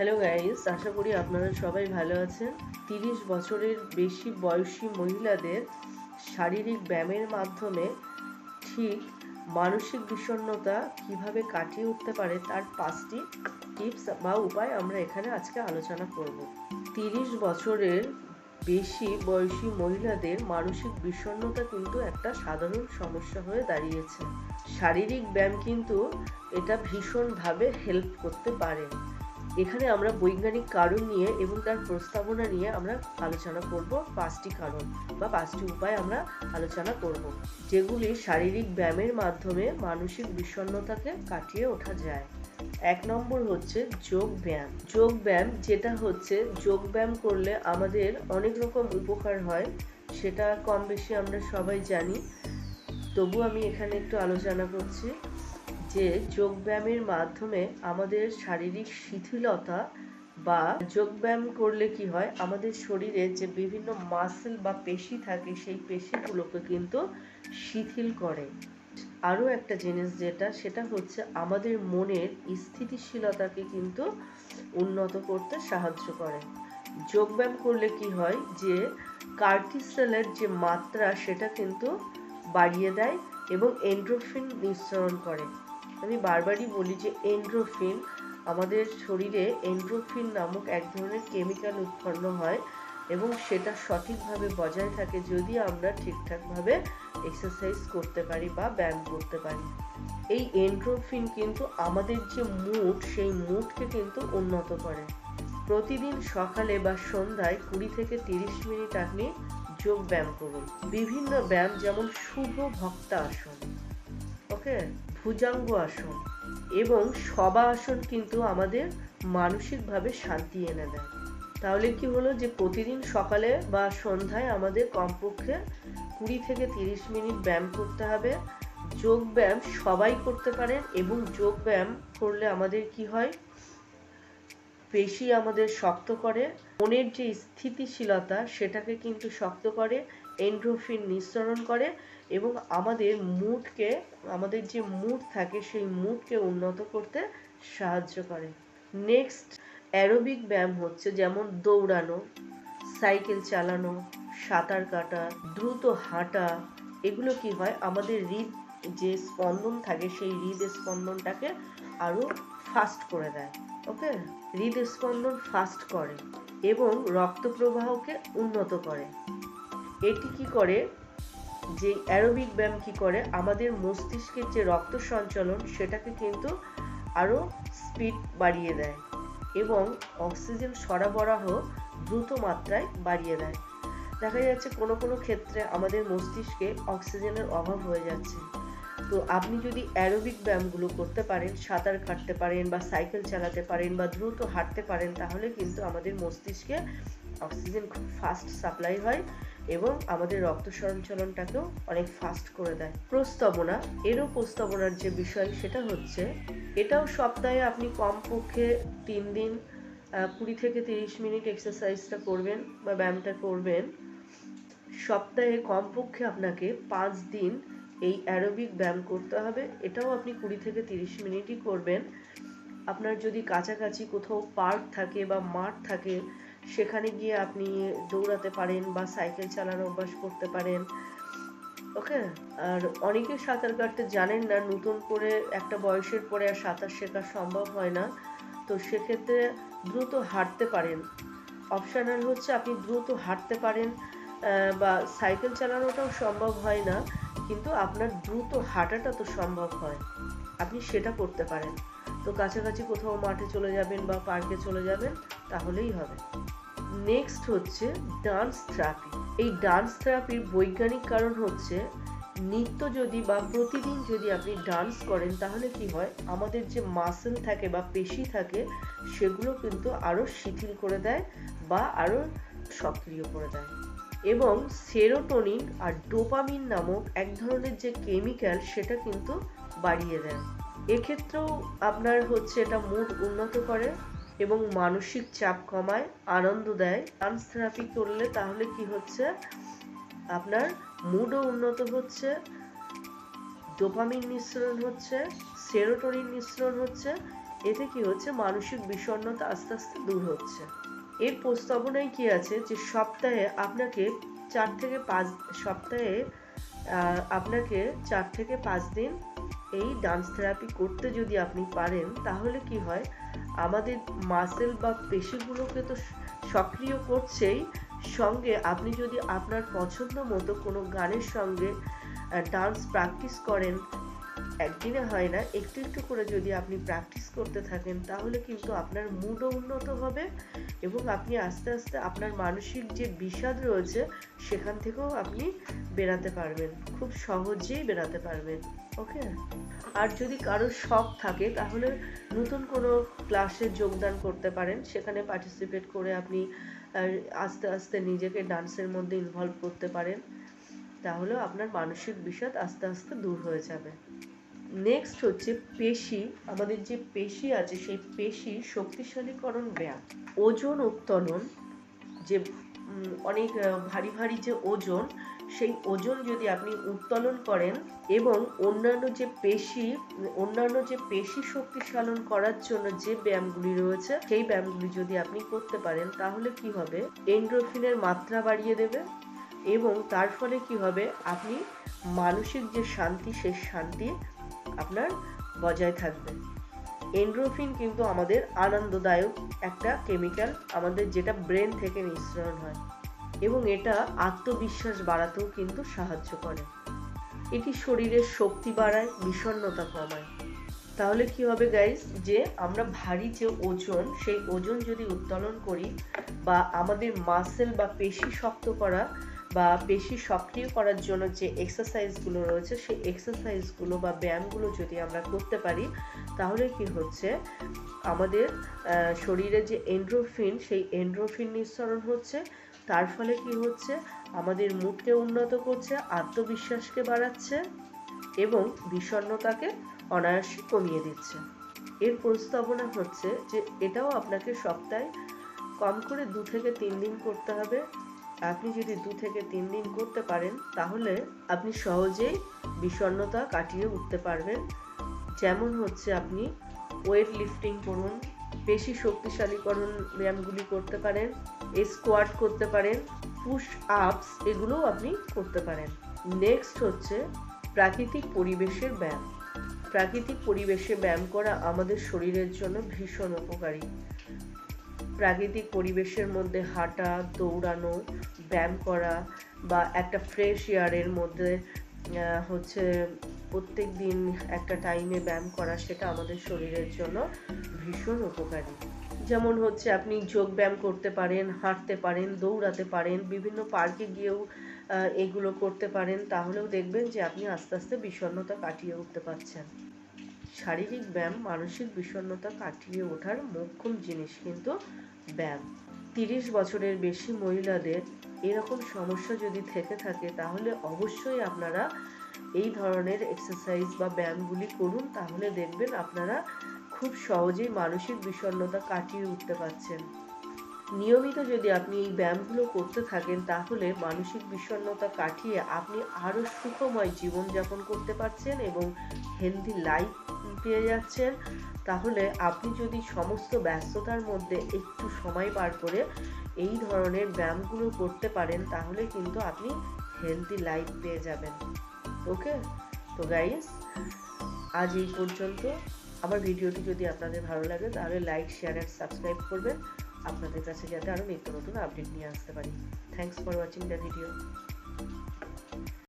Hello guys আশা করি আপনারা সবাই ভালো আছেন। তিরিশ বছরের বেশি বয়সী মহিলাদের শারীরিক ব্যায়ামের মাধ্যমে ঠিক মানসিক বিষণ্ণতা কীভাবে কাটিয়ে উঠতে পারে তার পাঁচটি টিপস বা উপায় আমরা এখানে আজকে আলোচনা করব। তিরিশ বছরের বেশি বয়সী মহিলাদের মানসিক বিষণ্ণতা কিন্তু একটা সাধারণ সমস্যা হয়ে দাঁড়িয়েছে। শারীরিক ব্যায়াম কিন্তু এটা ভীষণভাবে হেল্প করতে পারে। এখানে আমরা বৈজ্ঞানিক কারণ নিয়ে এবং তার প্রস্তাবনা নিয়ে আমরা আলোচনা করব, পাঁচটি কারণ বা পাঁচটি উপায় আমরা আলোচনা করব, যেগুলি শারীরিক ব্যায়ামের মাধ্যমে মানসিক বিষণ্ণতাকে কাটিয়ে ওঠা যায়। এক নম্বর হচ্ছে যোগ ব্যায়াম। যোগ ব্যায়াম, যেটা হচ্ছে যোগ ব্যায়াম করলে আমাদের অনেক রকম উপকার হয়, সেটা কম বেশি আমরা সবাই জানি। তবু আমি এখানে একটু আলোচনা করছি। যে যোগব্যায়ামের মাধ্যমে আমাদের শারীরিক শিথিলতা বা যোগব্যায়াম করলে কি হয়, আমাদের শরীরে যে বিভিন্ন মাসেল বা পেশি থাকে, সেই পেশিগুলোকে কিন্তু শিথিল করে। আরও একটা জিনিস যেটা, সেটা হচ্ছে আমাদের মনের স্থিতিশীলতাকে কিন্তু উন্নত করতে সাহায্য করে। যোগব্যায়াম করলে কি হয় যে, কার্টিসেলের যে মাত্রা, সেটা কিন্তু বাড়িয়ে দেয় এবং এন্ড্রোফিন নিঃসরণ করে। আমি বারবারই বলি যে এন্ড্রোফিন আমাদের শরীরে এন্ড্রোফিন নামক এক ধরনের কেমিক্যাল উৎপন্ন হয় এবং সেটা সঠিকভাবে বজায় থাকে যদি আমরা ঠিকঠাকভাবে এক্সারসাইজ করতে পারি বা ব্যায়াম করতে পারি। এই এন্ড্রোফিন কিন্তু আমাদের যে মুড সেই মুডকে কিন্তু উন্নত করে। প্রতিদিন সকালে বা সন্ধ্যায় কুড়ি থেকে তিরিশ মিনিট আপনি যোগ ব্যায়াম করুন। বিভিন্ন ব্যায়াম যেমন শুভ ভক্তা আসন ওকে ভুজাঙ্গ আসন। এবং সবা আসন কিন্তু আমাদের মানসিকভাবে শান্তি এনে দেয়। তাহলে কি হলো যে প্রতিদিন সকালে বা সন্ধ্যায় আমাদের কমপক্ষে কুড়ি থেকে তিরিশ মিনিট ব্যায়াম করতে হবে। যোগ ব্যায়াম সবাই করতে পারেন এবং যোগ ব্যায়াম করলে আমাদের কি হয়? পেশি আমাদের শক্ত করে। মনের যে স্থিতিশীলতা সেটাকে কিন্তু শক্ত করে এন্ড্রোফিন নিঃসরণ করে এবং আমাদের মুডকে আমাদের যে মুড থাকে সেই মুডকে উন্নত করতে সাহায্য করে। নেক্সট অ্যারোবিক ব্যায়াম হচ্ছে যেমন দৌড়ানো সাইকেল চালানো, সাঁতার কাটা, দ্রুত হাঁটা, এগুলো কি হয়? আমাদের হৃদ যে স্পন্দন থাকে সেই হৃদ স্পন্দনটাকে আরও ফাস্ট করে দেয় ওকে হৃদ স্পন্দন ফাস্ট করে এবং রক্ত প্রবাহকে উন্নত করে। এটি কি করে? যে অ্যারোবিক ব্যায়াম কি করে? আমাদের মস্তিষ্কের যে রক্ত সঞ্চালন, সেটাকে কিন্তু আরও স্পিড বাড়িয়ে দেয় এবং অক্সিজেন সরবরাহ দ্রুত মাত্রায় বাড়িয়ে দেয়। দেখা যাচ্ছে কোনো কোনো ক্ষেত্রে আমাদের মস্তিষ্কে অক্সিজেনের অভাব হয়ে যাচ্ছে। তো আপনি যদি অ্যারোবিক ব্যায়ামগুলো করতে পারেন, সাঁতার কাটতে পারেন বা সাইকেল চালাতে পারেন বা দ্রুত হাঁটতে পারেন, তাহলে কিন্তু আমাদের মস্তিষ্কে অক্সিজেন খুব ফাস্ট সাপ্লাই হয়। এবং আমাদের রক্ত সঞ্চালনটাকেও অনেক ফাস্ট করে দেয়। প্রস্তাবনা, এরও প্রস্তাবনার যে বিষয় সেটা হচ্ছে, এটাও সপ্তাহে আপনি কমপক্ষে তিন দিন কুড়ি থেকে তিরিশ মিনিট এক্সারসাইজটা করবেন বা ব্যায়ামটা করবেন। সপ্তাহে কমপক্ষে আপনাকে পাঁচ দিন এই অ্যারোবিক ব্যায়াম করতে হবে। এটাও আপনি কুড়ি থেকে তিরিশ মিনিটই করবেন। আপনার যদি কাছাকাছি কোথাও পার্ক থাকে বা মাঠ থাকে সেখানে গিয়ে আপনি দৌড়াতে পারেন বা সাইকেল চালানো অভ্যাস করতে পারেন। ওকে? আর অনেকে সাঁতার কাটতে জানেন না, নতুন করে একটা বয়সের পরে আর সাঁতার শেখা সম্ভব হয় না। তো সেক্ষেত্রে দ্রুত হাঁটতে পারেন। অপশনাল হচ্ছে আপনি দ্রুত হাঁটতে পারেন বা সাইকেল চালানোটাও সম্ভব হয় না, কিন্তু আপনার দ্রুত হাঁটাটা তো সম্ভব হয়। আপনি সেটা করতে পারেন। তো কাছাকাছি কোথাও মাঠে চলে যাবেন বা পার্কে চলে যাবেন, তাহলেই হবে। নেক্সট হচ্ছে ডান্স থেরাপি এই ডান্স থেরাপির বৈজ্ঞানিক কারণ হচ্ছে, নিত্য যদি বা প্রতিদিন যদি আপনি ডান্স করেন, তাহলে কি হয়? আমাদের যে মাসেল থাকে বা পেশি থাকে, সেগুলো কিন্তু আরও শিথিল করে দেয় বা আরও সক্রিয় করে দেয়। এবং সেরোটোনিন আর ডোপামিন নামক এক ধরনের যে কেমিক্যাল সেটা কিন্তু বাড়িয়ে দেয়। এক্ষেত্রেও আপনার হচ্ছে এটা মুড উন্নত করে। এবং মানসিক চাপ কমায়, আনন্দ দেয়। ডান্স থেরাপি করলে তাহলে কি হচ্ছে? আপনার মুডও উন্নত হচ্ছে, ডোপামিন নিঃসরণ হচ্ছে, সেরোটোনিন নিঃসরণ হচ্ছে, এতে কি হচ্ছে? মানসিক বিষণ্ণতা আস্তে আস্তে দূর হচ্ছে। এর প্রস্তাবনায় কি আছে? যে সপ্তাহে আপনাকে চার থেকে পাঁচ, সপ্তাহে আপনাকে চার থেকে পাঁচ দিন এই ডান্স থেরাপি করতে যদি আপনি পারেন, তাহলে কি হয়? আমাদের মাসেল বা পেশিগুলোকে তো সক্রিয় করছেই। সঙ্গে আপনি যদি আপনার পছন্দ মতো কোনো গানের সঙ্গে ডান্স প্র্যাকটিস করেন, একদিনে হয় না, একটু একটু করে যদি আপনি প্র্যাকটিস করতে থাকেন, তাহলে কিন্তু আপনার মুডও উন্নত হবে এবং আপনি আস্তে আস্তে আপনার মানসিক যে বিষাদ রয়েছে, সেখান থেকেও আপনি বেরাতে পারবেন। খুব সহজেই বেরাতে পারবেন। ওকে আর যদি কারোর শখ থাকে, তাহলে নতুন কোনো ক্লাসে যোগদান করতে পারেন। সেখানে পার্টিসিপেট করে আপনি আস্তে আস্তে নিজেকে ডান্সের মধ্যে ইনভলভ করতে পারেন। তাহলে আপনার মানসিক বিষাদ আস্তে আস্তে দূর হয়ে যাবে। নেক্সট হচ্ছে পেশি। আমাদের যে পেশি আছে, সেই পেশি শক্তিশালীকরণ ব্যায়াম। ওজন উত্তোলন, যে অনেক, ভারী ভারী যে ওজন সেই ওজন যদি আপনি উত্তোলন করেন এবং অন্যান্য যে পেশি, অন্যান্য যে পেশি শক্তিশালন করার জন্য যে ব্যায়ামগুলি রয়েছে, সেই ব্যায়ামগুলি যদি আপনি করতে পারেন, তাহলে কি হবে? এন্ড্রোফিনের মাত্রা বাড়িয়ে দেবে এবং তার ফলে কি হবে? আপনি মানসিক যে শান্তি, সেই শান্তি আপনার বজায় থাকবে। এন্ড্রোফিন কিন্তু আমাদের আনন্দদায়ক একটা কেমিক্যাল আমাদের যেটা ব্রেন থেকে নিঃসরণ হয়। এবং এটা আত্মবিশ্বাস বাড়াতেও কিন্তু সাহায্য করে। এটি শরীরের শক্তি বাড়ায়, বিষণ্ণতা কমায়। তাহলে কি হবে গাইস যে আমরা ভারী যে ওজন, সেই ওজন যদি উত্তোলন করি বা আমাদের মাসেল বা পেশি শক্ত করা বা পেশি সক্রিয় করার জন্য যে এক্সারসাইজগুলো রয়েছে, সেই এক্সারসাইজগুলো বা ব্যায়ামগুলো যদি আমরা করতে পারি, তাহলে কি হচ্ছে? আমাদের শরীরে যে এন্ড্রোফিন সেই এন্ড্রোফিন নিঃসরণ হচ্ছে। তার ফলে কি হচ্ছে? আমাদের মুডকে উন্নত করছে, আত্মবিশ্বাসকে বাড়াচ্ছে এবং বিষণ্ণতাকে অনায়াসে কমিয়ে দিচ্ছে। এর প্রস্তাবনা হচ্ছে যে এটাও আপনাকে সপ্তাহে কম করে দু থেকে তিন দিন করতে হবে। আপনি যদি দু থেকে তিন দিন করতে পারেন, তাহলে আপনি সহজেই বিষণ্ণতা কাটিয়ে উঠতে পারবেন। যেমন হচ্ছে আপনি ওয়েট লিফটিং করুন, বেশি শক্তিশালীকরণ ব্যায়ামগুলি করতে পারেন। স্কোয়াট করতে পারেন পুশ আপস এগুলোও আপনি করতে পারেন। নেক্সট হচ্ছে প্রাকৃতিক পরিবেশের ব্যায়াম। প্রাকৃতিক পরিবেশে ব্যায়াম করা আমাদের শরীরের জন্য ভীষণ উপকারী। প্রাকৃতিক পরিবেশের মধ্যে হাঁটা, দৌড়ানো, ব্যায়াম করা বা একটা ফ্রেশ এয়ারের মধ্যে হচ্ছে প্রত্যেক দিন একটা টাইমে ব্যায়াম করা, সেটা আমাদের শরীরের জন্য ভীষণ উপকারী। যেমন হচ্ছে আপনি যোগ ব্যায়াম করতে পারেন, হাঁটতে পারেন, দৌড়াতে পারেন, বিভিন্ন পার্কে গিয়েও এগুলো করতে পারেন, তাহলেও দেখবেন যে আপনি আস্তে আস্তে বিষণ্ণতা কাটিয়ে উঠতে পারছেন। শারীরিক ব্যায়াম মানসিক বিষণ্ণতা কাটিয়ে ওঠার মোক্ষম জিনিস কিন্তু ব্যায়াম। তিরিশ বছরের বেশি মহিলাদের এরকম সমস্যা যদি থেকে থাকে, তাহলে অবশ্যই আপনারা এই ধরনের এক্সারসাইজ বা ব্যায়ামগুলি করুন, তাহলে দেখবেন আপনারা খুব সহজেই মানসিক বিষণ্ণতা কাটিয়ে উঠতে পারছেন। নিয়মিত যদি আপনি এই ব্যায়ামগুলো করতে থাকেন, তাহলে মানসিক বিষণ্ণতা কাটিয়ে আপনি আরও সুখময় জীবনযাপন করতে পারছেন এবং হেলদি লাইফ পেয়ে যাচ্ছেন। তাহলে আপনি যদি সমস্ত ব্যস্ততার মধ্যে একটু সময় পার করে এই ধরনের ব্যায়ামগুলো করতে পারেন, তাহলে কিন্তু আপনি হেলদি লাইফ পেয়ে যাবেন। ওকে তো গাইস আজ এই পর্যন্ত। আমার ভিডিওটি যদি আপনাদের ভালো লাগে, তাহলে লাইক শেয়ার অ্যান্ড সাবস্ক্রাইব করবেন। আপনাদের কাছে যাতে আরও নিত্য নতুন আপডেট নিয়ে আসতে পারি। Thanks for watching the video